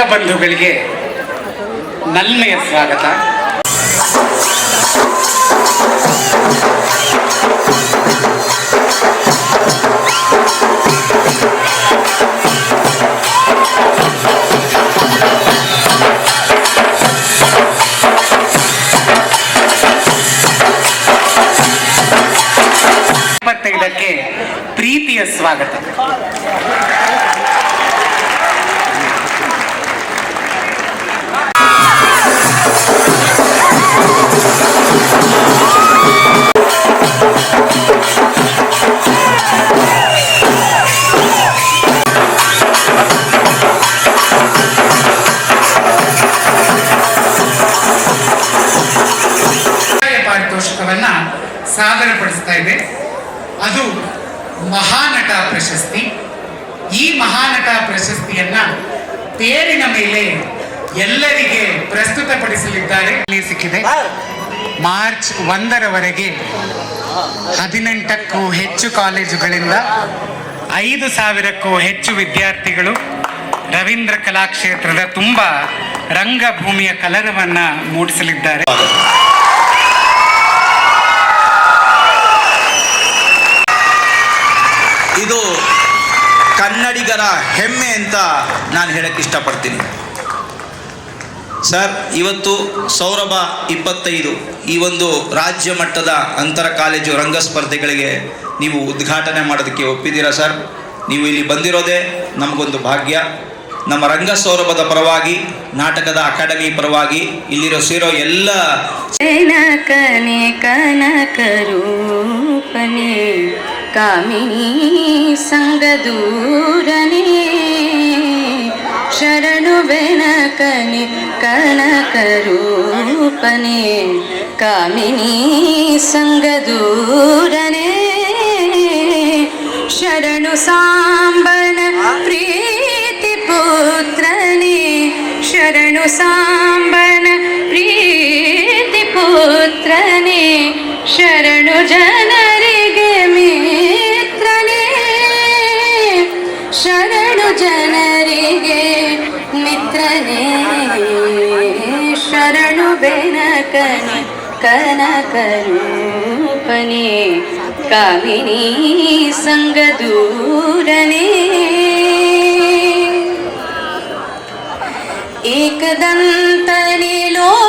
ಎಲ್ಲ ರಂಗಬಂಧುಗಳಿಗೆ ನಲ್ಮೆಯ ಸ್ವಾಗತ. ಪ್ರೀತಿಯ ಸ್ವಾಗತ. ಒಂದರವರೆಗೆ ಹದಿನೆಂಟಕ್ಕೂ ಹೆಚ್ಚು ಕಾಲೇಜುಗಳಿಂದ ಐದು ಸಾವಿರಕ್ಕೂ ಹೆಚ್ಚು ವಿದ್ಯಾರ್ಥಿಗಳು ರವೀಂದ್ರ ಕಲಾಕ್ಷೇತ್ರದ ತುಂಬ ರಂಗಭೂಮಿಯ ಕಲರವನ್ನ ಮೂಡಿಸಲಿದ್ದಾರೆ. ಇದು ಕನ್ನಡಿಗರ ಹೆಮ್ಮೆ ಅಂತ ನಾನು ಹೇಳಕ್ಕೆ ಇಷ್ಟಪಡ್ತೀನಿ. ಸರ್, ಇವತ್ತು ಸೌರಭ ಇಪ್ಪತ್ತೈದು. ಈ ಒಂದು ರಾಜ್ಯ ಮಟ್ಟದ ಅಂತರ ಕಾಲೇಜು ರಂಗ ಸ್ಪರ್ಧೆಗಳಿಗೆ ನೀವು ಉದ್ಘಾಟನೆ ಮಾಡೋದಕ್ಕೆ ಒಪ್ಪಿದ್ದೀರಾ ಸರ್? ನೀವು ಇಲ್ಲಿ ಬಂದಿರೋದೇ ನಮಗೊಂದು ಭಾಗ್ಯ. ನಮ್ಮ ರಂಗ ಸೌರಭದ ಪರವಾಗಿ, ನಾಟಕದ ಅಕಾಡೆಮಿ ಪರವಾಗಿ ಇಲ್ಲಿರೋ ಸೇರೋ ಎಲ್ಲ ಕನಕನೆ, ಕನಕರೂಪನೆ, ಕಾಮಿನಿ ಸಂಗದೂರನೆ. ಬೆನಕನೆ ಕನಕರೂಪನೆ ಕಾಮಿನಿ ಸಂಗದೂರನೆ ಶರಣು ಸಾಂಬನ ಪ್ರೀತಿ ಪುತ್ರನೇ ಶರಣು ಸಾಂಬನ ಪ್ರೀತಿ ಪುತ್ರನೇ ಶರಣು ಜನರಿಗೆ కని కనకరూపనే కామిని సంగదూరనే एकदन्तनिलो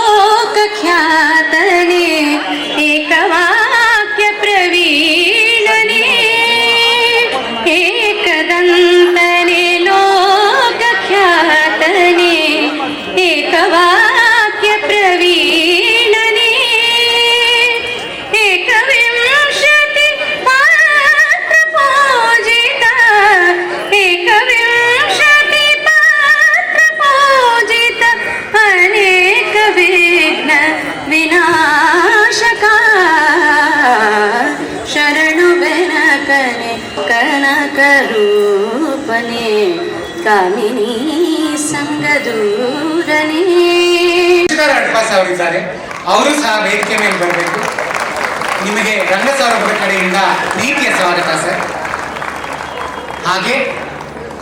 ಕಾಮಿನಿ ಸಂಗದೂರನೇ ಅವರಿದ್ದಾರೆ ಅವರು ಸಹ ವೇದಿಕೆ ಮೇಲೆ ಬರಬೇಕು. ನಿಮಗೆ ರಂಗ ಸೌರಭದ ಕಡೆಯಿಂದ ಪ್ರೀತಿಯ ಸ್ವಾಗತ ಸರ್. ಹಾಗೆ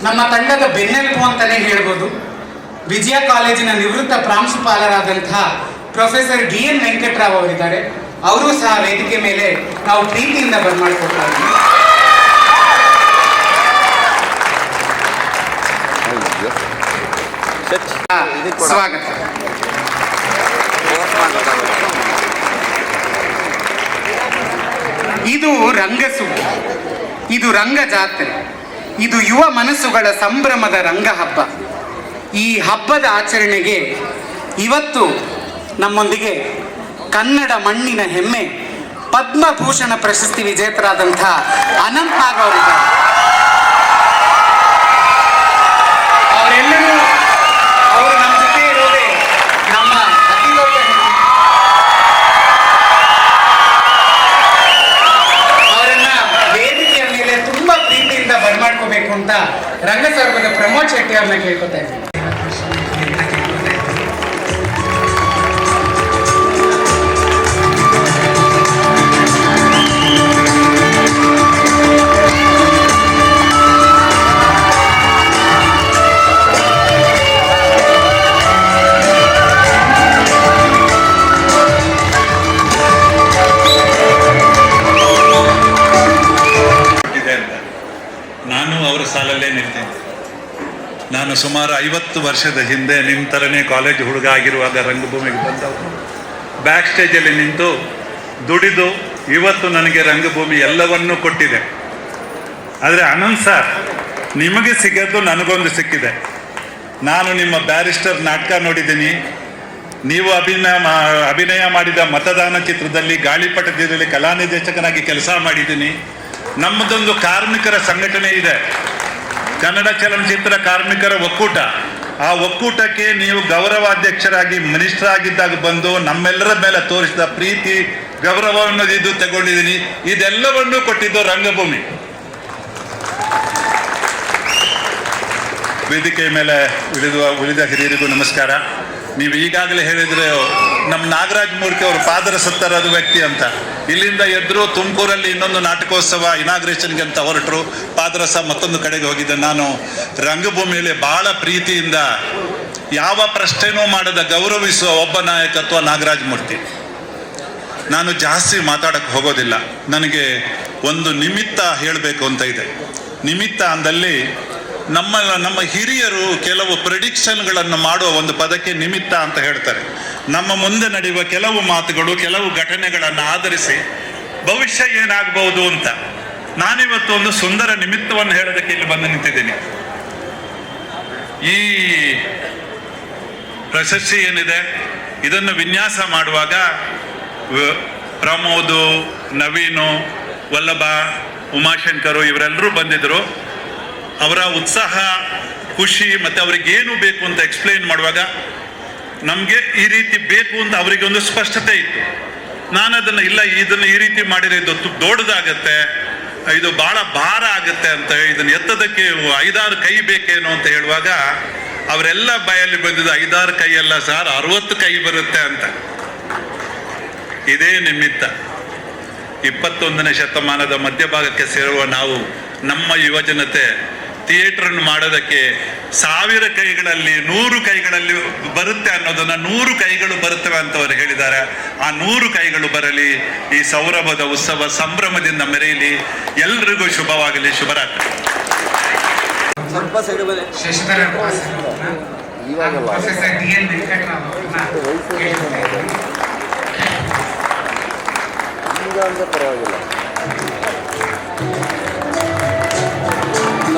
ನಮ್ಮ ತಂಡದ ಬೆನ್ನೆಲುಬು ಅಂತಲೇ ಹೇಳ್ಬೋದು. ವಿಜಯ ಕಾಲೇಜಿನ ನಿವೃತ್ತ ಪ್ರಾಂಶುಪಾಲರಾದಂತಹ ಪ್ರೊಫೆಸರ್ ಡಿ ಎನ್ ವೆಂಕಟರಾವ್ ಅವರಿದ್ದಾರೆ. ಅವರು ಸಹ ವೇದಿಕೆ ಮೇಲೆ ನಾವು ಪ್ರೀತಿಯಿಂದ ಬರ್ಮಾಡ್ಕೊಳ್ತಾ ಇದ್ದೀವಿ ಆ, ಸ್ವಾಗತ. ಇದು ರಂಗಸು ಇದು ರಂಗ ಜಾತ್ರೆ ಇದು ಯುವ ಮನಸ್ಸುಗಳ ಸಂಭ್ರಮದ ರಂಗ ಹಬ್ಬ ಈ ಹಬ್ಬದ ಆಚರಣೆಗೆ ಇವತ್ತು ನಮ್ಮೊಂದಿಗೆ ಕನ್ನಡ ಮಣ್ಣಿನ ಹೆಮ್ಮೆ, ಪದ್ಮಭೂಷಣ ಪ್ರಶಸ್ತಿ ವಿಜೇತರಾದಂಥ ಅನಂತ್ ನಾಗ್ ಅವರಿದ್ದಾರೆ. ಅವರೆಲ್ಲರೂ ರಂಗಸರ್ಗದ ಪ್ರಮೋದ್ ಶೆಟ್ಟಿ ಅವ್ರನ್ನ ಕೇಳ್ಕೊತಾ ಇದ್ದೀನಿ. ಸುಮಾರು ಐವತ್ತು ವರ್ಷದ ಹಿಂದೆ ನಿಮ್ಮ ಥರನೇ ಕಾಲೇಜ್ ಹುಡುಗ ಆಗಿರುವಾಗ ರಂಗಭೂಮಿಗೆ ಬಂದವರು ಬ್ಯಾಕ್ ಸ್ಟೇಜಲ್ಲಿ ನಿಂತು ದುಡಿದು ಇವತ್ತು ನನಗೆ ರಂಗಭೂಮಿ ಎಲ್ಲವನ್ನೂ ಕೊಟ್ಟಿದೆ. ಆದರೆ ಅನಂತ್ ಸರ್ ನಿಮಗೆ ಸಿಗೋದು ನನಗೊಂದು ಸಿಕ್ಕಿದೆ. ನಾನು ನಿಮ್ಮ ಬ್ಯಾರಿಸ್ಟರ್ ನಾಟಕ ನೋಡಿದ್ದೀನಿ. ನೀವು ಅಭಿನಯ ಅಭಿನಯ ಮಾಡಿದ ಮತದಾನ ಚಿತ್ರದಲ್ಲಿ ಗಾಳಿಪಟದಲ್ಲಿ ಕಲಾನಿರ್ದೇಶಕನಾಗಿ ಕೆಲಸ ಮಾಡಿದ್ದೀನಿ. ನಮ್ಮದೊಂದು ಕಾರ್ಮಿಕರ ಸಂಘಟನೆ ಇದೆ. ಕನ್ನಡ ಚಲನಚಿತ್ರ ಕಾರ್ಮಿಕರ ಒಕ್ಕೂಟ. ಆ ಒಕ್ಕೂಟಕ್ಕೆ ನೀವು ಗೌರವಾಧ್ಯಕ್ಷರಾಗಿ ಮಿನಿಸ್ಟರ್ ಆಗಿದ್ದಾಗ ಬಂದು ನಮ್ಮೆಲ್ಲರ ಮೇಲೆ ತೋರಿಸಿದ ಪ್ರೀತಿ, ಗೌರವವನ್ನು ಇದು ತಗೊಂಡಿದ್ದೀನಿ ಇದೆಲ್ಲವನ್ನೂ ಕೊಟ್ಟಿದ್ದು ರಂಗಭೂಮಿ. ವೇದಿಕೆ ಮೇಲೆ ಉಳಿದ ಉಳಿದ ಹಿರಿಯರಿಗೂ ನಮಸ್ಕಾರ. ನೀವು ಈಗಾಗಲೇ ಹೇಳಿದ್ರೆ ನಮ್ಮ ನಾಗರಾಜ್ ಮೂರ್ತಿ ಅವರು ಪಾದರ ಸತ್ತರದ ವ್ಯಕ್ತಿ ಅಂತ. ಇಲ್ಲಿಂದ ಎದ್ರು ತುಮಕೂರಲ್ಲಿ ಇನ್ನೊಂದು ನಾಟಕೋತ್ಸವ ಇನಾಗ್ರೇಷನ್ಗೆ ಅಂತ ಹೊರಟರು. ಪಾದರಸ ಮತ್ತೊಂದು ಕಡೆಗೆ ಹೋಗಿದ್ದೆ. ನಾನು ರಂಗಭೂಮಿಯಲ್ಲಿ ಬಹಳ ಪ್ರೀತಿಯಿಂದ ಯಾವ ಪ್ರಶ್ನೆನೂ ಮಾಡದ ಗೌರವಿಸುವ ಒಬ್ಬ ನಾಯಕತ್ವ ನಾಗರಾಜ್ ಮೂರ್ತಿ. ನಾನು ಜಾಸ್ತಿ ಮಾತಾಡಕ್ಕೆ ಹೋಗೋದಿಲ್ಲ. ನನಗೆ ಒಂದು ನಿಮಿತ್ತ ಹೇಳಬೇಕು ಅಂತ ಇದೆ. ನಿಮಿತ್ತ ಅಂದಲ್ಲಿ ನಮ್ಮ ನಮ್ಮ ಹಿರಿಯರು ಕೆಲವು ಪ್ರಿಡಿಕ್ಷನ್ಗಳನ್ನು ಮಾಡುವ ಒಂದು ಪದಕ್ಕೆ ನಿಮಿತ್ತ ಅಂತ ಹೇಳ್ತಾರೆ. ನಮ್ಮ ಮುಂದೆ ನಡೆಯುವ ಕೆಲವು ಮಾತುಗಳು, ಕೆಲವು ಘಟನೆಗಳನ್ನು ಆಧರಿಸಿ ಭವಿಷ್ಯ ಏನಾಗಬಹುದು ಅಂತ. ನಾನಿವತ್ತು ಒಂದು ಸುಂದರ ನಿಮಿತ್ತವನ್ನು ಹೇಳೋದಕ್ಕೆ ಇಲ್ಲಿ ಬಂದು ನಿಂತಿದ್ದೀನಿ. ಈ ಪ್ರಶಸ್ತಿ ಏನಿದೆ, ಇದನ್ನು ವಿನ್ಯಾಸ ಮಾಡುವಾಗ ಪ್ರಮೋದು, ನವೀನು, ವಲ್ಲಭ, ಉಮಾಶಂಕರು ಇವರೆಲ್ಲರೂ ಬಂದಿದ್ರು. ಅವರ ಉತ್ಸಾಹ, ಖುಷಿ ಮತ್ತು ಏನು ಬೇಕು ಅಂತ ಎಕ್ಸ್ಪ್ಲೈನ್ ಮಾಡುವಾಗ ನಮಗೆ ಈ ರೀತಿ ಬೇಕು ಅಂತ ಅವರಿಗೆ ಒಂದು ಸ್ಪಷ್ಟತೆ ಇತ್ತು. ನಾನು ಅದನ್ನು, ಇಲ್ಲ, ಇದನ್ನು ಈ ರೀತಿ ಮಾಡಿದರೆ ಇದು ದೊಡ್ಡದಾಗತ್ತೆ, ಇದು ಭಾಳ ಭಾರ ಆಗುತ್ತೆ ಅಂತ ಇದನ್ನು ಎತ್ತದಕ್ಕೆ ಐದಾರು ಕೈ ಬೇಕೇನೋ ಅಂತ ಹೇಳುವಾಗ ಅವರೆಲ್ಲ ಬಾಯಲ್ಲಿ ಬಂದಿದ್ದು, ಐದಾರು ಕೈ ಅಲ್ಲ ಸರ್, ಅರವತ್ತು ಕೈ ಬರುತ್ತೆ ಅಂತ. ಇದೇ ನಿಮಿತ್ತ ಇಪ್ಪತ್ತೊಂದನೇ ಶತಮಾನದ ಮಧ್ಯಭಾಗಕ್ಕೆ ಸೇರುವ ನಾವು ನಮ್ಮ ಯುವಜನತೆ ಥಿಯೇಟರ್ ಮಾಡೋದಕ್ಕೆ ಸಾವಿರ ಕೈಗಳಲ್ಲಿ ನೂರು ಕೈಗಳಲ್ಲಿ ಬರುತ್ತೆ ಅನ್ನೋದನ್ನ ನೂರು ಕೈಗಳು ಬರುತ್ತವೆ ಅಂತ ಅವರು ಹೇಳಿದ್ದಾರೆ. ಆ ನೂರು ಕೈಗಳು ಬರಲಿ ಈ ಸೌರಭದ ಉತ್ಸವ ಸಂಭ್ರಮದಿಂದ ಮೆರೆಯಲಿ ಎಲ್ರಿಗೂ ಶುಭವಾಗಲಿ ಶುಭರಾತ್ರಿ. ಸ್ವಲ್ಪ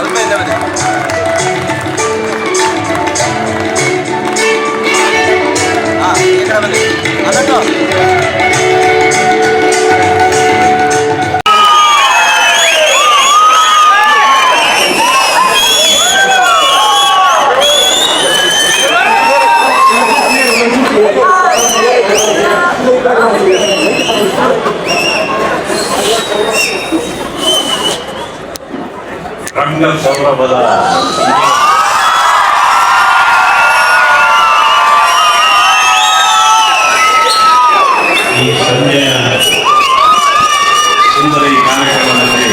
ಸ್ವಲ್ಪ ಹಿಂದೆ ಬನ್ನಿ ಹಾ ಈ ಸಂಜೆಯ ಸುಂದರ ಈ ಕಾರ್ಯಕ್ರಮದಲ್ಲಿ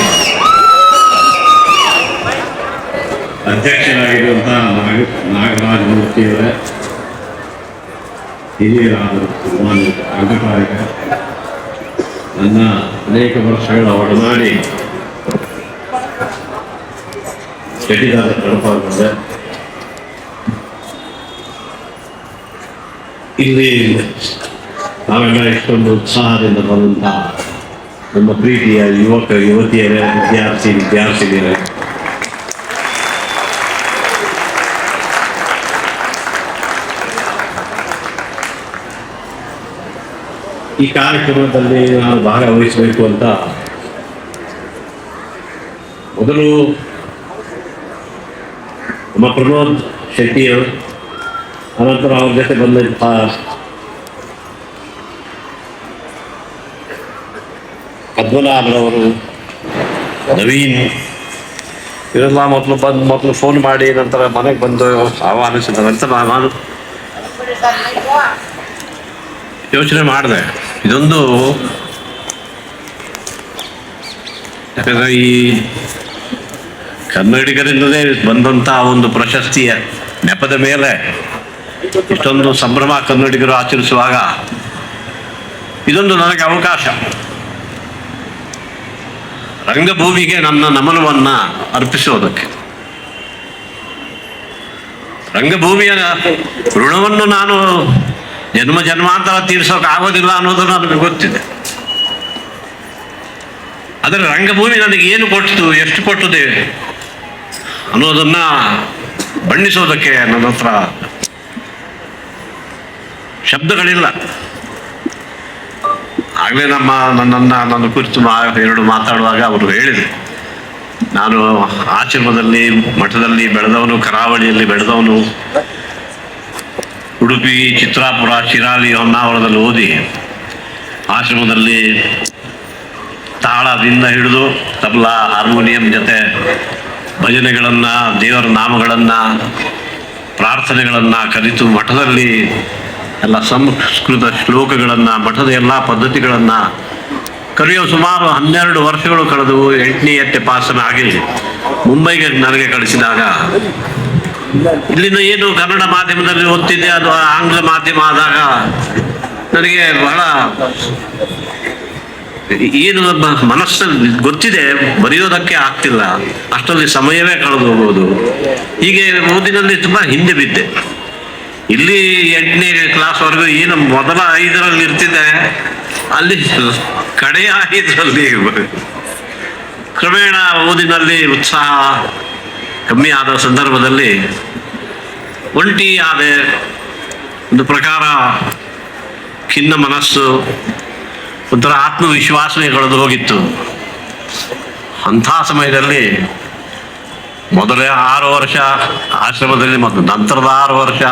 ಅಧ್ಯಕ್ಷರಾಗಿರುವಂತಹ ನಾಗ, ನಾಗರಾಜ ಮೂರ್ತಿಯವರ ಹಿರಿಯರಾದ ರಂಗಕಾರಿಕ ನನ್ನ ಅನೇಕ ವರ್ಷಗಳ ಒಡನಾಡಿ ಕೆಟ್ಟಿದಾದ ಕಳಪಾಗೊಂಡೆ ಇಲ್ಲಿ ನಾವೆಲ್ಲ ಇಷ್ಟೊಂದು ಉತ್ಸಾಹದಿಂದ ಬಂದಂತಹ ನಮ್ಮ ಪ್ರೀತಿಯ ಯುವಕ, ಯುವತಿಯರೇ, ವಿದ್ಯಾರ್ಥಿ, ವಿದ್ಯಾರ್ಥಿನಿಯರೇ. ಈ ಕಾರ್ಯಕ್ರಮದಲ್ಲಿ ನಾನು ಭಾಗವಹಿಸಬೇಕು ಅಂತ ಮೊದಲು ನಮ್ಮ ಪ್ರಮೋದ್ ಶೆಟ್ಟಿಯವರು ಅನಂತರ ಅವ್ರ ಜೊತೆ ಬಂದಂತಹ ಪದ್ಮನಾಭರವರು ನವೀನ್. ಇವರೆಲ್ಲ ಮೊದಲು ಬಂದು, ಮೊದಲು ಫೋನ್ ಮಾಡಿ, ನಂತರ ಮನೆಗೆ ಬಂದು ಆಹ್ವಾನಿಸಿದ ನಂತರ ನಾನು ಯೋಚನೆ ಮಾಡಿದೆ. ಇದೊಂದು ಯಾಕಂದ್ರೆ ಈ ಕನ್ನಡಿಗರಿಂದಲೇ ಬಂದಂತಹ ಒಂದು ಪ್ರಶಸ್ತಿಯ ನೆಪದ ಮೇಲೆ ಇಷ್ಟೊಂದು ಸಂಭ್ರಮ ಕನ್ನಡಿಗರು ಆಚರಿಸುವಾಗ ಇದೊಂದು ನನಗೆ ಅವಕಾಶ. ರಂಗಭೂಮಿಗೆ ನನ್ನ ನಮನವನ್ನ ಅರ್ಪಿಸೋದಕ್ಕೆ ರಂಗಭೂಮಿಯ ಋಣವನ್ನು ನಾನು ಜನ್ಮ ಜನ್ಮಾಂತರ ತೀರಿಸೋಕೆ ಆಗೋದಿಲ್ಲ ಅನ್ನೋದು ನನಗೆ ಗೊತ್ತಿದೆ. ಆದರೆ ರಂಗಭೂಮಿ ನನಗೆ ಏನು ಕೊಟ್ಟಿತು, ಎಷ್ಟು ಕೊಟ್ಟಿದೆ? ಅನ್ನೋದನ್ನ ಬಣ್ಣಿಸೋದಕ್ಕೆ ನನ್ನ ಹತ್ರ ಶಬ್ದಗಳಿಲ್ಲ. ಆಗಲೇ ನಮ್ಮ ನನ್ನನ್ನು, ನನ್ನ ಕುರಿತು ಎರಡು ಮಾತಾಡುವಾಗ ಅವರು ಹೇಳಿದರು. ನಾನು ಆಶ್ರಮದಲ್ಲಿ, ಮಠದಲ್ಲಿ ಬೆಳೆದವನು, ಕರಾವಳಿಯಲ್ಲಿ ಬೆಳೆದವನು. ಉಡುಪಿ, ಚಿತ್ರಾಪುರ, ಶಿರಾಲಿ, ಹೊನ್ನಾವರದಲ್ಲಿ ಓದಿ ಆಶ್ರಮದಲ್ಲಿ ತಾಳದಿಂದ ಹಿಡಿದು ತಬಲಾ, ಹಾರ್ಮೋನಿಯಂ ಜೊತೆ ಭಜನೆಗಳನ್ನು, ದೇವರ ನಾಮಗಳನ್ನು, ಪ್ರಾರ್ಥನೆಗಳನ್ನು, ಕಲಿತು ಮಠದಲ್ಲಿ ಎಲ್ಲ ಸಂಸ್ಕೃತ ಶ್ಲೋಕಗಳನ್ನು, ಮಠದ ಎಲ್ಲ ಪದ್ಧತಿಗಳನ್ನು ಕಲಿಯೋ ಸುಮಾರು ಹನ್ನೆರಡು ವರ್ಷಗಳು ಕಳೆದು ಎಂಟನೆಯತ್ತೆ ಪಾಸನ ಆಗಿ ಮುಂಬೈಗೆ ನನಗೆ ಕಳಿಸಿದಾಗ ಇಲ್ಲಿನ ಏನು ಕನ್ನಡ ಮಾಧ್ಯಮದಲ್ಲಿ ಓದ್ತಿದ್ದೆ, ಅದು ಆಂಗ್ಲ ಮಾಧ್ಯಮ ಆದಾಗ ನನಗೆ ಬಹಳ ಏನು ಮನಸ್ಸಲ್ಲಿ ಗೊತ್ತಿದೆ, ಬರೆಯೋದಕ್ಕೆ ಆಗ್ತಿಲ್ಲ. ಅಷ್ಟರಲ್ಲಿ ಸಮಯವೇ ಕಳೆದು ಹೋಗೋದು ಹೀಗೆ ಓದಿನಲ್ಲಿ ತುಂಬ ಹಿಂದೆ ಬಿದ್ದೆ. ಇಲ್ಲಿ ಎಂಟನೇ ಕ್ಲಾಸ್ವರೆಗೂ ಏನು ಮೊದಲ ಐದರಲ್ಲಿ ಇರ್ತಿದ್ದೆ, ಅಲ್ಲಿ ಕಡೆಯ ಐದರಲ್ಲಿ ಕ್ರಮೇಣ ಓದಿನಲ್ಲಿ ಉತ್ಸಾಹ ಕಮ್ಮಿ ಆದ ಸಂದರ್ಭದಲ್ಲಿ ಒಂಟಿ ಆದೆ ಒಂದು ಪ್ರಕಾರ ಖಿನ್ನ ಮನಸ್ಸು ಒಂಥರ ಆತ್ಮವಿಶ್ವಾಸವೇ ಕಳೆದು ಹೋಗಿತ್ತು. ಅಂಥ ಸಮಯದಲ್ಲಿ ಮೊದಲೇ ಆರು ವರ್ಷ ಆಶ್ರಮದಲ್ಲಿ ಮತ್ತು ನಂತರದ ಆರು ವರ್ಷ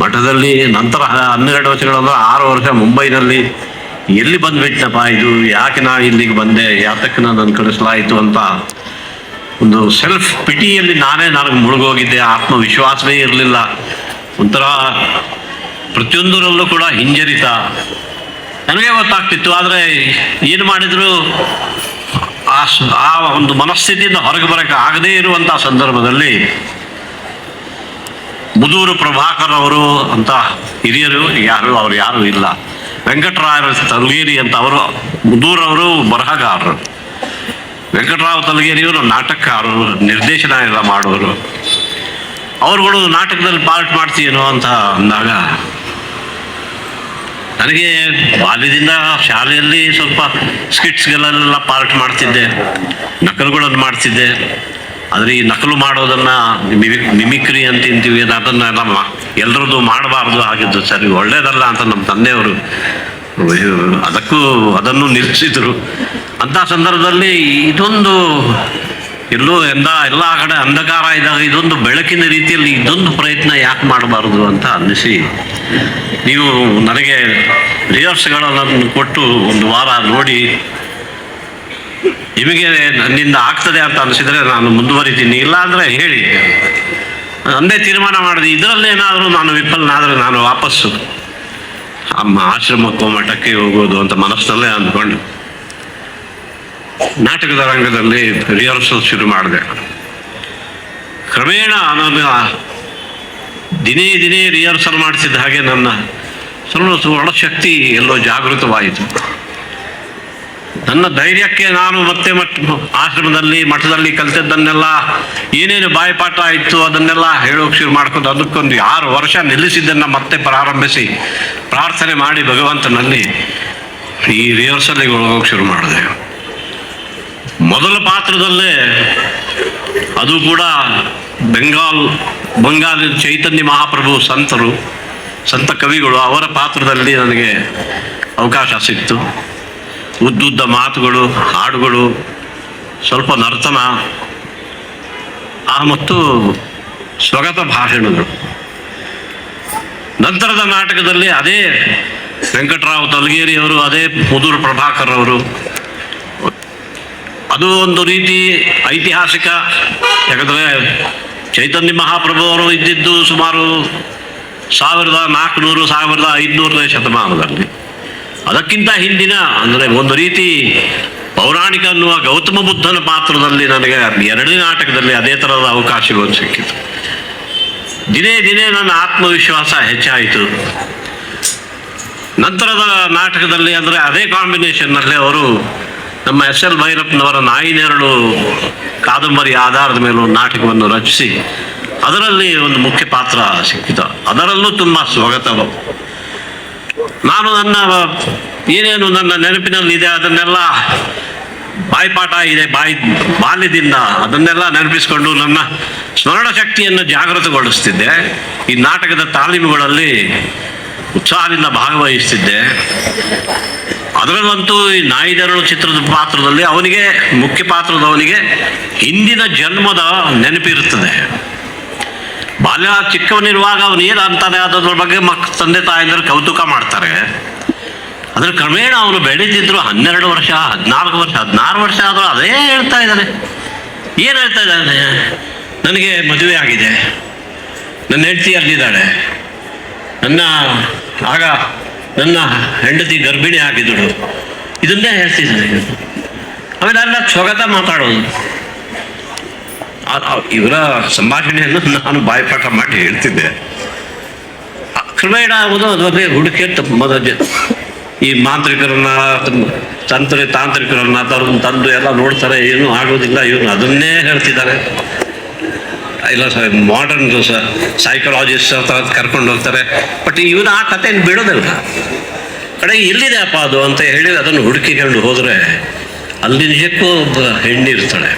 ಮಠದಲ್ಲಿ ನಂತರ ಹನ್ನೆರಡು ವರ್ಷಗಳಂದ್ರೆ ಆರು ವರ್ಷ ಮುಂಬೈನಲ್ಲಿ ಎಲ್ಲಿ ಬಂದ್ಬಿಟ್ಟಪ್ಪ ಇದು? ಯಾಕೆ ನಾನು ಇಲ್ಲಿಗೆ ಬಂದೆ? ಯಾತಕ್ಕೆ ನಾನು ಕಳಿಸಲಾಯಿತು ಅಂತ ಒಂದು ಸೆಲ್ಫ್ ಪಿಟಿಯಲ್ಲಿ ನಾನೇ ನನಗೆ ಮುಳುಗೋಗಿದ್ದೆ. ಆತ್ಮವಿಶ್ವಾಸವೇ ಇರಲಿಲ್ಲ. ಒಂಥರ ಪ್ರತಿಯೊಂದರಲ್ಲೂ ಕೂಡ ಹಿಂಜರಿತ. ನನಗೆ ಗೊತ್ತಾಗ್ತಿತ್ತು, ಆದರೆ ಏನು ಮಾಡಿದ್ರು, ಆ ಆ ಒಂದು ಮನಸ್ಥಿತಿಯಿಂದ ಹೊರಗೆ ಬರಕ್ಕೆ ಆಗದೇ ಇರುವಂತಹ ಸಂದರ್ಭದಲ್ಲಿ ಮುದೂರು ಪ್ರಭಾಕರ್ ಅವರು ಅಂತ ಹಿರಿಯರು ಯಾರು, ಅವ್ರು ಯಾರು ಇಲ್ಲ, ವೆಂಕಟರಾಯರ ತಲಗೇರಿ ಅಂತ ಅವರು ಮುದೂರವರು ಬರಹಗಾರರು. ವೆಂಕಟರಾವ್ ತಲಗೇರಿಯವರು ನಾಟಕಕಾರರು, ನಿರ್ದೇಶನ ಎಲ್ಲ ಮಾಡೋರು ಅವರುಗಳು ನಾಟಕದಲ್ಲಿ ಪಾರ್ಟ್ ಮಾಡ್ತೀನೋ ಅಂತ ಅಂದಾಗ ನನಗೆ ಬಾಲ್ಯದಿಂದ ಶಾಲೆಯಲ್ಲಿ ಸ್ವಲ್ಪ ಸ್ಕಿಟ್ಸ್ಗಳಲ್ಲೆಲ್ಲ ಪಾರ್ಟ್ ಮಾಡ್ತಿದ್ದೆ, ನಕಲುಗಳನ್ನು ಮಾಡ್ತಿದ್ದೆ. ಆದರೆ ಈ ನಕಲು ಮಾಡೋದನ್ನ ಮಿಮಿ, ಮಿಮಿಕ್ರಿ ಅಂತ ಅಂತೀವಿ, ಅದನ್ನ ನಮ್ಮ ಎಲ್ಲರದ್ದು ಮಾಡಬಾರ್ದು ಆಗಿದ್ದು. ಸರಿ, ಒಳ್ಳೇದಲ್ಲ ಅಂತ ನಮ್ಮ ತಂದೆಯವರು, ಅದಕ್ಕೂ, ಅದನ್ನು ನಿಲ್ಲಿಸಿದ್ರು. ಅಂಥ ಸಂದರ್ಭದಲ್ಲಿ ಇದೊಂದು ಎಲ್ಲೋ ಎಲ್ಲ ಎಲ್ಲ ಕಡೆ ಅಂಧಕಾರ ಇದ್ದಾಗ ಇದೊಂದು ಬೆಳಕಿನ ರೀತಿಯಲ್ಲಿ ಇದೊಂದು ಪ್ರಯತ್ನ ಯಾಕೆ ಮಾಡಬಾರ್ದು ಅಂತ ಅನ್ನಿಸಿ ನೀವು ನನಗೆ ರಿಹರ್ಸ್ಗಳನ್ನು ಕೊಟ್ಟು ಒಂದು ವಾರ ನೋಡಿ ನಿಮಗೆ ನನ್ನಿಂದ ಆಗ್ತದೆ ಅಂತ ಅನಿಸಿದರೆ ನಾನು ಮುಂದುವರಿತೀನಿ. ಇಲ್ಲ ಅಂದರೆ ಹೇಳಿ. ಅಂದೇ ತೀರ್ಮಾನ ಮಾಡಿದೆ. ಇದರಲ್ಲೇನಾದರೂ ನಾನು ವಿಫಲನಾದರೆ ನಾನು ವಾಪಸ್ಸು. ಅಮ್ಮ ಆಶ್ರಮಕ್ಕೋ ಮಠಕ್ಕೆ ಹೋಗೋದು ಅಂತ ಮನಸ್ಸಿನಲ್ಲೇ ಅಂದ್ಕೊಂಡು. ನಾಟಕದ ರಂಗದಲ್ಲಿ ರಿಹರ್ಸಲ್ ಶುರು ಮಾಡಿದೆ. ಕ್ರಮೇಣ ನಾನು ದಿನೇ ದಿನೇ ರಿಹರ್ಸಲ್ ಮಾಡಿಸಿದ್ದ ಹಾಗೆ ನನ್ನ ಸ್ವಲ್ಪ ಶಕ್ತಿ ಎಲ್ಲೋ ಜಾಗೃತವಾಯಿತು. ನನ್ನ ಧೈರ್ಯಕ್ಕೆ ನಾನು ಮತ್ತೆ ಮಠ ಆಶ್ರಮದಲ್ಲಿ, ಮಠದಲ್ಲಿ ಕಲಿತದ್ದನ್ನೆಲ್ಲ ಏನೇನು ಬಾಯಿಪಾಠ ಇತ್ತು ಅದನ್ನೆಲ್ಲ ಹೇಳೋಕೆ ಶುರು ಮಾಡ್ಕೊಂಡು ಅದಕ್ಕೊಂದು ಆರು ವರ್ಷ ನಿಲ್ಲಿಸಿದ್ದನ್ನು ಮತ್ತೆ ಪ್ರಾರಂಭಿಸಿ ಪ್ರಾರ್ಥನೆ ಮಾಡಿ ಭಗವಂತನಲ್ಲಿ ಈ ರಿಹರ್ಸಲ್ಗೆ ಹೋಗೋಕೆ ಶುರು ಮಾಡಿದೆ. ಮೊದಲ ಪಾತ್ರದಲ್ಲೇ ಅದು ಕೂಡ ಬೆಂಗಾಲ್, ಬಂಗಾಲಿ ಚೈತನ್ಯ ಮಹಾಪ್ರಭು ಸಂತರು, ಸಂತ ಕವಿಗಳು ಅವರ ಪಾತ್ರದಲ್ಲಿ ನನಗೆ ಅವಕಾಶ ಸಿಕ್ತು. ಉದ್ದುದ್ದ ಮಾತುಗಳು, ಹಾಡುಗಳು, ಸ್ವಲ್ಪ ನರ್ತನ, ಆ ಮತ್ತು ಸ್ವಗತ ಭಾಷಣಗಳು. ನಂತರದ ನಾಟಕದಲ್ಲಿ ಅದೇ ವೆಂಕಟರಾವ್ ತಲಗೇರಿಯವರು, ಅದೇ ಮುದೂರು ಪ್ರಭಾಕರ್ ಅವರು ಅದು ಒಂದು ರೀತಿ ಐತಿಹಾಸಿಕ ಯಾಕಂದರೆ ಚೈತನ್ಯ ಮಹಾಪ್ರಭು ಅವರು ಇದ್ದಿದ್ದು ಸುಮಾರು ಸಾವಿರದ ನಾಲ್ಕುನೂರು, ಸಾವಿರದ ಐದುನೂರನೇ ಶತಮಾನದಲ್ಲಿ. ಅದಕ್ಕಿಂತ ಹಿಂದಿನ ಅಂದರೆ ಒಂದು ರೀತಿ ಪೌರಾಣಿಕ ಅನ್ನುವ ಗೌತಮ ಬುದ್ಧನ ಪಾತ್ರದಲ್ಲಿ ನನಗೆ ಎರಡನೇ ನಾಟಕದಲ್ಲಿ ಅದೇ ಥರದ ಅವಕಾಶಗಳು ಸಿಕ್ಕಿತು. ದಿನೇ ದಿನೇ ನನ್ನ ಆತ್ಮವಿಶ್ವಾಸ ಹೆಚ್ಚಾಯಿತು. ನಂತರದ ನಾಟಕದಲ್ಲಿ ಅಂದರೆ ಅದೇ ಕಾಂಬಿನೇಷನ್ನಲ್ಲಿ ಅವರು ನಮ್ಮ ಎಸ್ ಎಲ್ ಭೈರಪ್ಪನವರ ನಾಯಿನೆರಳು ಕಾದಂಬರಿ ಆಧಾರದ ಮೇಲೆ ನಾಟಕವನ್ನು ರಚಿಸಿ ಅದರಲ್ಲಿ ಒಂದು ಮುಖ್ಯ ಪಾತ್ರ ಸಿಕ್ಕಿತು. ಅದರಲ್ಲೂ ತುಂಬ ಸ್ವಾಗತವು ನಾನು ನನ್ನ ಏನೇನು ನನ್ನ ನೆನಪಿನಲ್ಲಿದೆ ಅದನ್ನೆಲ್ಲ ಬಾಯಿಪಾಠ ಇದೆ, ಬಾಯಿ ಬಾಲ್ಯದಿಂದ ಅದನ್ನೆಲ್ಲ ನೆನಪಿಸಿಕೊಂಡು ನನ್ನ ಸ್ಮರಣ ಶಕ್ತಿಯನ್ನು ಜಾಗೃತಗೊಳಿಸ್ತಿದ್ದೆ. ಈ ನಾಟಕದ ತಾಲೀಮುಗಳಲ್ಲಿ ಉತ್ಸಾಹದಿಂದ ಭಾಗವಹಿಸ್ತಿದ್ದೆ. ಅದರಲ್ಲಂತೂ ಈ ನಾಯಿದರಳು ಚಿತ್ರದ ಪಾತ್ರದಲ್ಲಿ ಅವನಿಗೆ ಮುಖ್ಯ ಪಾತ್ರದವನಿಗೆ ಹಿಂದಿನ ಜನ್ಮದ ನೆನಪಿರುತ್ತದೆ ಬಾಲ್ಯ ಚಿಕ್ಕವನಿರುವಾಗ ಅವನು ಏನು ಅಂತಾನೆ ಅದ್ರ ಬಗ್ಗೆ ಮಕ್, ತಂದೆ ತಾಯಂದಿರು ಕೌತುಕ ಮಾಡ್ತಾರೆ. ಅದ್ರ ಕ್ರಮೇಣ ಅವನು ಬೆಳೆದಿದ್ರು ಹನ್ನೆರಡು ವರ್ಷ, ಹದಿನಾಲ್ಕು ವರ್ಷ, ಹದಿನಾರು ವರ್ಷ ಆದರೂ ಅದೇ ಹೇಳ್ತಾ ಇದ್ದಾನೆ. ಏನು ಹೇಳ್ತಾ ಇದ್ದಾನೆ? ನನಗೆ ಮದುವೆ ಆಗಿದೆ. ನನ್ನ ಹೆಂಡತಿ ಅಲ್ಲಿದ್ದಾಳೆ. ನನ್ನ, ಆಗ ನನ್ನ ಹೆಂಡತಿ ಗರ್ಭಿಣಿ ಆಗಿದ್ದಳು ಇದನ್ನೇ ಹೇಳ್ತಿದ್ದಾರೆ ಆಮೇಲೆ ಅಲ್ಲ ಸ್ವಗತ ಮಾತಾಡೋದು ಇವರ ಸಂಭಾಷಣೆಯನ್ನು ನಾನು ಬಾಯ್ಪಾಠ ಮಾಡಿ ಹೇಳ್ತಿದ್ದೆ. ಕ್ರಮೇಣ ಆಗೋದು ಅದು ಅದೇ ಹುಡುಕಿ ಮೊದಲು ಈ ಮಾಂತ್ರಿಕರನ್ನ, ತಂತ್ರ, ತಾಂತ್ರಿಕರನ್ನ ತರನ್ನ ತಂದು ಎಲ್ಲ ನೋಡ್ತಾರೆ, ಏನು ಆಗೋದಿಲ್ಲ ಇವನು ಅದನ್ನೇ ಹೇಳ್ತಿದ್ದಾರೆ. ಇಲ್ಲ ಸರ್ ಮಾಡರ್ನ್ ಸೈಕಾಲಜಿಸ್ಟ್ ಅಂತ ಕರ್ಕೊಂಡು ಹೋಗ್ತಾರೆ. ಬಟ್ ಇವನು ಆ ಕಥೆಯನ್ನು ಬಿಡೋದಿಲ್ಲ. ಕಡೆ ಎಲ್ಲಿದೆ ಅಪ್ಪ ಅದು ಅಂತ ಹೇಳಿ ಅದನ್ನು ಹುಡುಕಿಕೊಂಡು ಹೋದರೆ ಅಲ್ಲಿ ನಿಜಕ್ಕೂ ಒಬ್ಬ ಹೆಣ್ಣಿರ್ತಾಳೆ.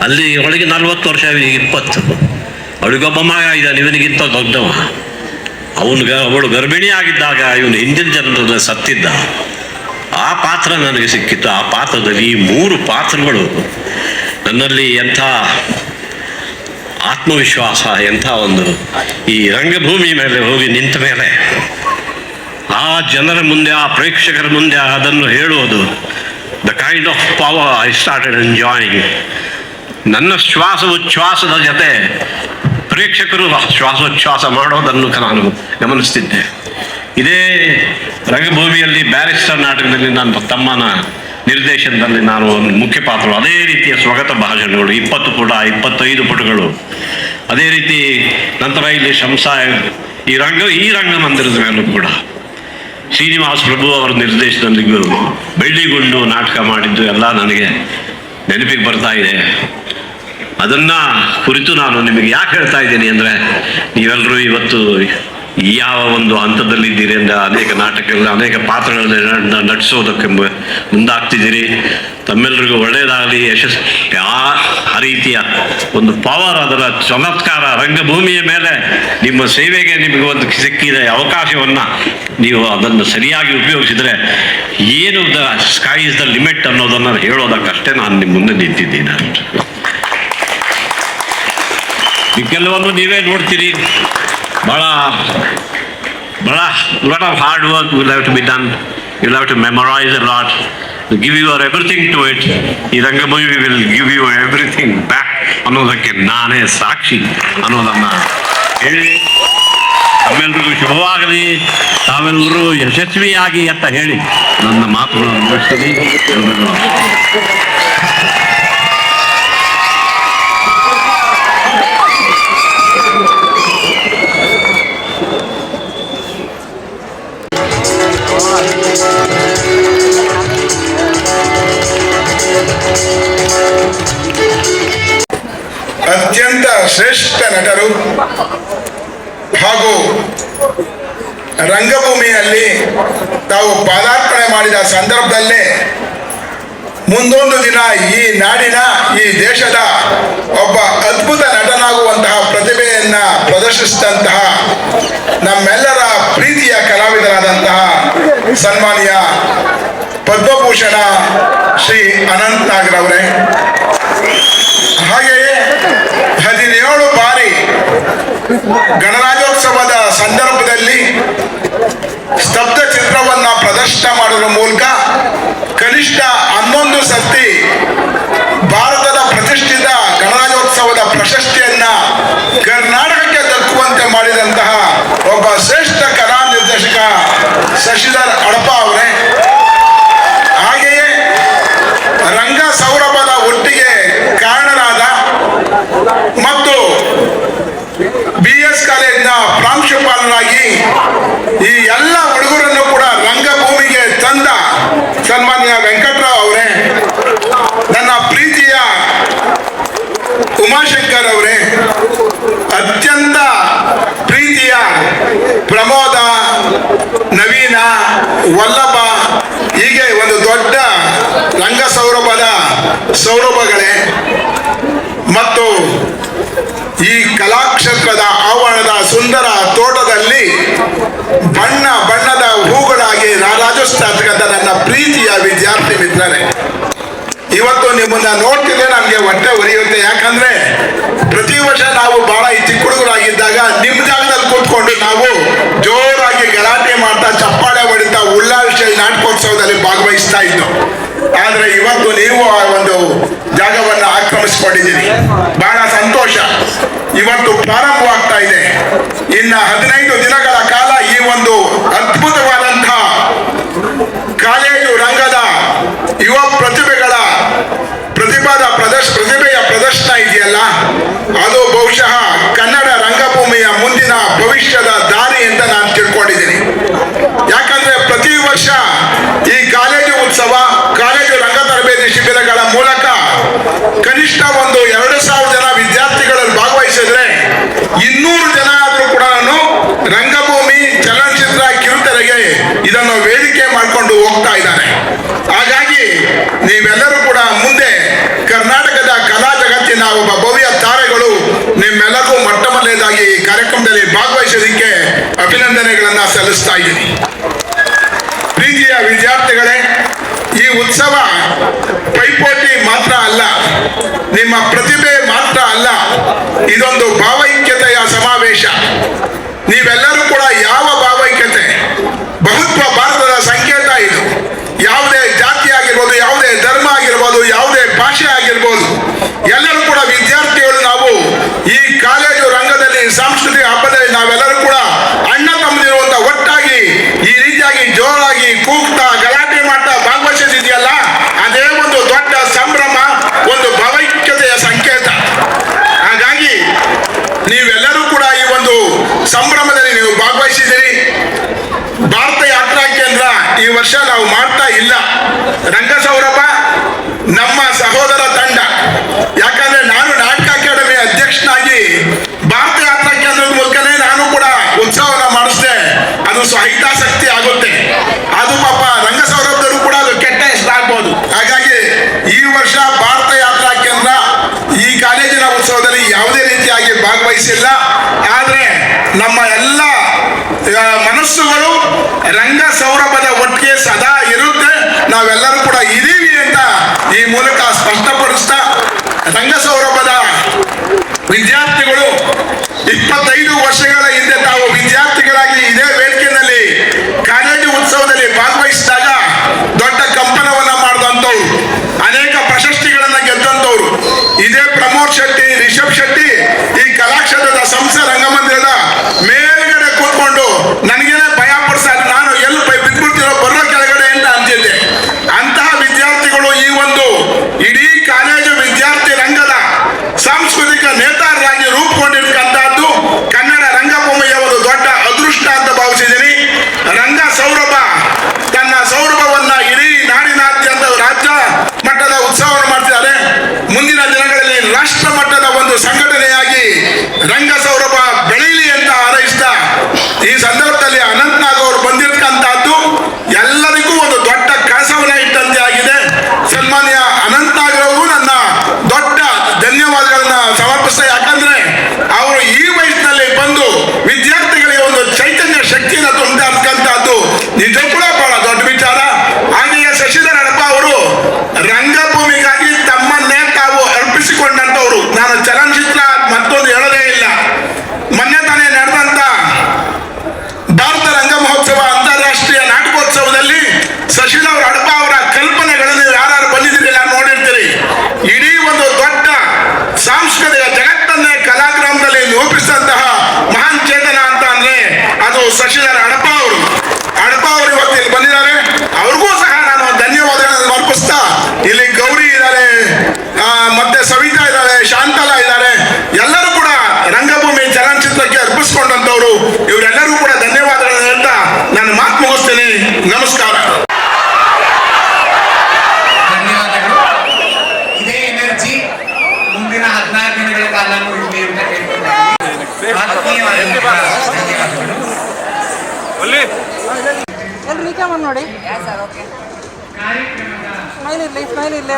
ಅಲ್ಲಿ ಒಳಗೆ ನಲ್ವತ್ತು ವರ್ಷ ಇಪ್ಪತ್ತು. ಅವಳಿಗೊಬ್ಬ ಮಗ ಇದ್ದಾನೆ, ಇವನಿಗಿಂತ ದೊಡ್ಡವ. ಅವನಿಗೆ ಅವಳು ಗರ್ಭಿಣಿ ಆಗಿದ್ದಾಗ ಇವನು ಹಿಂದಿನ ಜನರಲ್ಲಿ ಸತ್ತಿದ್ದ. ಆ ಪಾತ್ರ ನನಗೆ ಸಿಕ್ಕಿತ್ತು. ಆ ಪಾತ್ರದಲ್ಲಿ ಈ ಮೂರು ಪಾತ್ರಗಳು ನನ್ನಲ್ಲಿ ಎಂಥ ಆತ್ಮವಿಶ್ವಾಸ, ಎಂಥ ಒಂದು ಈ ರಂಗಭೂಮಿ ಮೇಲೆ ಹೋಗಿ ನಿಂತ ಮೇಲೆ ಆ ಜನರ ಮುಂದೆ, ಆ ಪ್ರೇಕ್ಷಕರ ಮುಂದೆ ಅದನ್ನು ಹೇಳುವುದು the kind of power I started enjoying ನನ್ನ ಶ್ವಾಸೋಚ್ಛ್ವಾಸದ ಜೊತೆ ಪ್ರೇಕ್ಷಕರು ಶ್ವಾಸೋಚ್ಛ್ವಾಸ ಮಾಡೋದನ್ನು ನಾನು ಗಮನಿಸ್ತಿದ್ದೆ. ಇದೇ ರಂಗಭೂಮಿಯಲ್ಲಿ ಬ್ಯಾರಿಸ್ಟರ್ ನಾಟಕದಲ್ಲಿ ನನ್ನ ತಮ್ಮನ ನಿರ್ದೇಶನದಲ್ಲಿ ನಾನು ಒಂದು ಮುಖ್ಯ ಪಾತ್ರ ಅದೇ ರೀತಿಯ ಸ್ವಗತ ಭಾಷಣಗಳು ಇಪ್ಪತ್ತು ಪುಟ, ಇಪ್ಪತ್ತೈದು ಪುಟಗಳು. ಅದೇ ರೀತಿ ನಂತರ ಇಲ್ಲಿ ಶಂಸಾಯ ಈ ರಂಗ, ಈ ರಂಗಮಂದಿರದ ಮೇಲೂ ಕೂಡ. ಶ್ರೀನಿವಾಸ್ ಪ್ರಭು ಅವರ ನಿರ್ದೇಶನದಲ್ಲಿ ಬೆಳ್ಳಿಗುಂಡು ನಾಟಕ ಮಾಡಿದ್ದು ಎಲ್ಲ ನನಗೆ ನೆನಪಿಗೆ ಬರ್ತಾ ಇದೆ. ಅದನ್ನ ಕುರಿತು ನಾನು ನಿಮಗೆ ಯಾಕೆ ಹೇಳ್ತಾ ಇದ್ದೀನಿ ಅಂದರೆ ನೀವೆಲ್ಲರೂ ಇವತ್ತು ಯಾವ ಒಂದು ಹಂತದಲ್ಲಿದ್ದೀರಿ ಅಂದರೆ ಅನೇಕ ನಾಟಕಗಳು, ಅನೇಕ ಪಾತ್ರಗಳನ್ನ ನಟಿಸೋದಕ್ಕೆ ಮುಂದಾಗ್ತಿದ್ದೀರಿ. ತಮ್ಮೆಲ್ಲರಿಗೂ ಒಳ್ಳೆಯದಾಗಲಿ ಯಶಸ್ಸು ಆ ರೀತಿಯ ಒಂದು ಪವರ್ ಅದರ ಚಮತ್ಕಾರ ರಂಗಭೂಮಿಯ ಮೇಲೆ ನಿಮ್ಮ ಸೇವೆಗೆ ನಿಮಗೆ ಒಂದು ಸಿಕ್ಕಿದ ಅವಕಾಶವನ್ನು ನೀವು ಅದನ್ನು ಸರಿಯಾಗಿ ಉಪಯೋಗಿಸಿದರೆ ಏನು the sky is the limit ಅನ್ನೋದನ್ನು ಹೇಳೋದಕ್ಕಷ್ಟೇ ನಾನು ನಿಮ್ಮ ಮುಂದೆ ನಿಂತಿದ್ದೀನಿ. ಅಷ್ಟೇ ಕೆಲವನ್ನು ನೀವೇ ನೋಡ್ತೀರಿ. ಭಾಳ ಭಾಳ lot of hard work will have to be done will have to memorise a lot give your everything to it ಈ ರಂಗಭೂಮಿ will give you everything back ಅನ್ನೋದಕ್ಕೆ ನಾನೇ ಸಾಕ್ಷಿ ಅನ್ನೋದನ್ನು ಹೇಳಿ. ತಮ್ಮೆಲ್ಲರಿಗೂ ಶುಭವಾಗಲಿ. ತಾವೆಲ್ಲರೂ ಯಶಸ್ವಿಯಾಗಿ ಅಂತ ಹೇಳಿ ನನ್ನ ಮಾತುಗಳನ್ನು ಮುಗಿಸ್ತೀನಿ. ಶ್ರೇಷ್ಠ ನಟರು ಹಾಗೂ ರಂಗಭೂಮಿಯಲ್ಲಿ ತಾವು ಪಾದಾರ್ಪಣೆ ಮಾಡಿದ ಸಂದರ್ಭದಲ್ಲೇ ಮುಂದೊಂದು ದಿನ ಈ ನಾಡಿನ, ಈ ದೇಶದ ಒಬ್ಬ ಅದ್ಭುತ ನಟನಾಗುವಂತಹ ಪ್ರತಿಭೆಯನ್ನ ಪ್ರದರ್ಶಿಸಿದಂತಹ ನಮ್ಮೆಲ್ಲರ ಪ್ರೀತಿಯ ಕಲಾವಿದರಾದಂತಹ ಸನ್ಮಾನ್ಯ ಪದ್ಮಭೂಷಣ ಶ್ರೀ ಅನಂತ್ ನಾಗ್ರವರೇ ಹಾಗೆಯೇ ಹದಿನೇಳು ಬಾರಿ ಗಣರಾಜ್ಯೋತ್ಸವದ ಸಂದರ್ಭದಲ್ಲಿ ಸ್ತಬ್ಧ ಚಿತ್ರವನ್ನ ಪ್ರದರ್ಶನ ಮಾಡುವ ಮೂಲಕ ಕನಿಷ್ಠ ಹನ್ನೊಂದು ಸರ್ತಿ ಭಾರತದ ಪ್ರತಿಷ್ಠಿತ ಗಣರಾಜ್ಯೋತ್ಸವದ ಪ್ರಶಸ್ತಿಯನ್ನ ಕರ್ನಾಟಕಕ್ಕೆ ದಕ್ಕುವಂತೆ ಮಾಡಿದಂತಹ ಒಬ್ಬ ಶ್ರೇಷ್ಠ ಕಲಾ ನಿರ್ದೇಶಕ ಶಶಿಧರ್ ಅಡಪ ಅವರೇ ಹಾಗೆಯೇ ರಂಗ ಸೌರಭದ ಒಟ್ಟಿಗೆ ಕಾರಣರಾದ ಮತ್ತು ಬಿ ಎಸ್ ಕಾಲೇಜಿನ ಪ್ರಾಂಶುಪಾಲರಾಗಿ ಈ ಎಲ್ಲ ಹುಡುಗರನ್ನು ಕೂಡ ರಂಗಭೂಮಿಗೆ ತಂದ ಸನ್ಮಾನ್ಯ ವೆಂಕಟರಾವ್ ಅವರೇ ನನ್ನ ಪ್ರೀತಿಯ ಉಮಾಶಂಕರ್ ಅವರೇ ಪ್ರಮೋದ ನವೀನ ವಲ್ಲಭ, ಹೀಗೆ ಒಂದು ದೊಡ್ಡ ರಂಗ ಸೌರಭದ ಸೌರಭಗಳೇ. ಮತ್ತು ಈ ಕಲಾಕ್ಷೇತ್ರದ ಆವರಣದ ಸುಂದರ ತೋಟದಲ್ಲಿ ಬಣ್ಣ ಬಣ್ಣದ ಹೂಗಳಾಗಿ ರಾಜಸ್ಥಾನದ ನನ್ನ ಪ್ರೀತಿಯ ವಿದ್ಯಾರ್ಥಿ ಮಿತ್ರರೇ ಇವತ್ತು ನಿಮ್ಮನ್ನ ನೋಡ್ತಿದ್ರೆ ನಮಗೆ ಹೊಟ್ಟೆ ಉರಿಯುತ್ತೆ. ಯಾಕಂದ್ರೆ ಪ್ರತಿ ವರ್ಷ ನಾವು ಬಹಳ ಚಿಕ್ಕ ಹುಡುಗರಾಗಿದ್ದಾಗ ನಿಮ್ಮ ಜಾಗದಲ್ಲಿ ಕೂತ್ಕೊಂಡು ನಾವು ಜೋರಾಗಿ ಗಲಾಟೆ ಮಾಡ್ತಾ ಚಪ್ಪಾಳೆ ಶೈ ನಾಟಕೋತ್ಸವದಲ್ಲಿ ಭಾಗವಹಿಸ್ತಾ ಇದ್ದು ಆದ್ರೆ ಇವತ್ತು ನೀವು ಆ ಒಂದು ಜಾಗವನ್ನು ಆಕ್ರಮಿಸಿಕೊಂಡಿದ್ದೀರಿ. ಬಹಳ ಸಂತೋಷ. ಇವತ್ತು ಪ್ರಾರಂಭವಾಗ್ತಾ ಇದೆ. ಇನ್ನ ಹದಿನೈದು ದಿನಗಳ ಕಾಲ ಈ ಒಂದು ಅದ್ಭುತವಾದಂತಹ ಕಾಲೇಜು ರಂಗದ ಯುವ ಪ್ರತಿಭೆಗಳ ಪ್ರತಿಭಾದ ಪ್ರದರ್ಶ, ಪ್ರತಿಭೆಯ ಪ್ರದರ್ಶನ ಇದೆಯಲ್ಲ? ಅದು ಬಹುಶಃ ಕನ್ನಡ ರಂಗಭೂಮಿಯ ಮುಂದಿನ ಭವಿಷ್ಯದ ದಾರಿ ಅಂತ ನಾನು ತಿಳ್ಕೊಂಡಿದ್ದೀನಿ. ಯಾಕಂದ್ರೆ ಪ್ರತಿ ವರ್ಷ ಈ ಕಾಲೇಜು ಉತ್ಸವ, ಕಾಲೇಜು ರಂಗ ತರಬೇತಿ ಶಿಬಿರಗಳ ಮೂಲಕ ಕನಿಷ್ಠ ಒಂದು ಎರಡು ಸಾವಿರ ಜನ ವಿದ್ಯಾರ್ಥಿಗಳಲ್ಲಿ ಭಾಗವಹಿಸಿದ್ರೆ ಇನ್ನೂರು ಜನ ಆದರೂ ಕೂಡ ರಂಗಭೂಮಿ ಚಲನಚಿತ್ರ ಕಿರುತೆರೆಗೆ ಇದನ್ನು ವೇದಿಕೆ ಮಾಡಿಕೊಂಡು ಹೋಗ್ತಾ ಇದ್ದಾರೆ. ಹಾಗಾಗಿ ನೀವೆಲ್ಲರೂ ಕೂಡ ಮುಂದೆ ಕರ್ನಾಟಕದ ಕಲಾ ಜಗತ್ತಿನ ಒಬ್ಬ ಭವ್ಯ ತಾರೆಗಳು ನಿಮ್ಮೆಲ್ಲರಿಗೂ ಮೊಟ್ಟ ಮೊದಲನೇದಾಗಿ ಈ ಕಾರ್ಯಕ್ರಮದಲ್ಲಿ ಭಾಗವಹಿಸೋದಕ್ಕೆ ಅಭಿನಂದನೆಗಳನ್ನ ಸಲ್ಲಿಸ್ತಾ ಇದ್ದೀನಿ. ಪ್ರೀತಿಯ ವಿದ್ಯಾರ್ಥಿಗಳೇ, ಈ ಉತ್ಸವ ಪೈಪೋಟಿ ಮಾತ್ರ ಅಲ್ಲ, ನಿಮ್ಮ ಪ್ರತಿಭೆ ಮಾತ್ರ ಅಲ್ಲ, ಇದೊಂದು ಭಾವೈಕ್ಯತೆಯ ಸಮಾವೇಶ. ನೀವೆಲ್ಲರೂ ಕೂಡ ಯಾವ ಭಾವೈಕ್ಯತೆ? ಬಹುತ್ವ ಭಾರತದ ಸಂಕೇತ ಇದು. ಯಾವುದೇ ಜಾತಿ ಆಗಿರ್ಬೋದು, ಯಾವುದೇ ಧರ್ಮ ಆಗಿರ್ಬೋದು, ಯಾವುದೇ ಭಾಷೆ ಆಗಿರ್ಬೋದು, ಎಲ್ಲರೂ ಭಾಗವಹಿಸಿಲ್ಲ ಆದರೆ ನಮ್ಮ ಎಲ್ಲ ಮನಸ್ಸುಗಳು ರಂಗ ಸೌರಭದ ಒಟ್ಟಿಗೆ ಸದಾ ಇರುತ್ತೆ. ನಾವೆಲ್ಲರೂ ಕೂಡ ಇದ್ದೀವಿ ಅಂತ ಈ ಮೂಲಕ ಸ್ಪಷ್ಟಪಡಿಸ್ತಾ ರಂಗ ಸೌರಭದ ವಿದ್ಯಾರ್ಥಿಗಳು ಇಪ್ಪತ್ತೈದು ವರ್ಷಗಳ ಹಿಂದೆ ತಾವು ವಿದ್ಯಾರ್ಥಿಗಳಾಗಿ ಇದೇ ವೇದಿಕೆಯಲ್ಲಿ ಕಾಲೇಜು ಉತ್ಸವದಲ್ಲಿ ಭಾಗವಹಿಸಿದಾಗ ದೊಡ್ಡ ಕಂಪನವನ್ನ ಮಾಡಿದಂಥವ್ರು. ಅನೇಕ ಪ್ರಶಸ್ತಿಗಳನ್ನ ಗೆದ್ದಂಥವ್ರು. ಇದೇ ಪ್ರಮೋದ್ ಶೆಟ್ಟಿ, ರಿಷಬ್ ಶೆಟ್ಟಿ ಕಲಾಕ್ಷೇತ್ರದ ಸಂಸ್ಥೆ ರಂಗಮಂದಿರದ ಮೇಲ್ಗಡೆ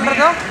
para cá?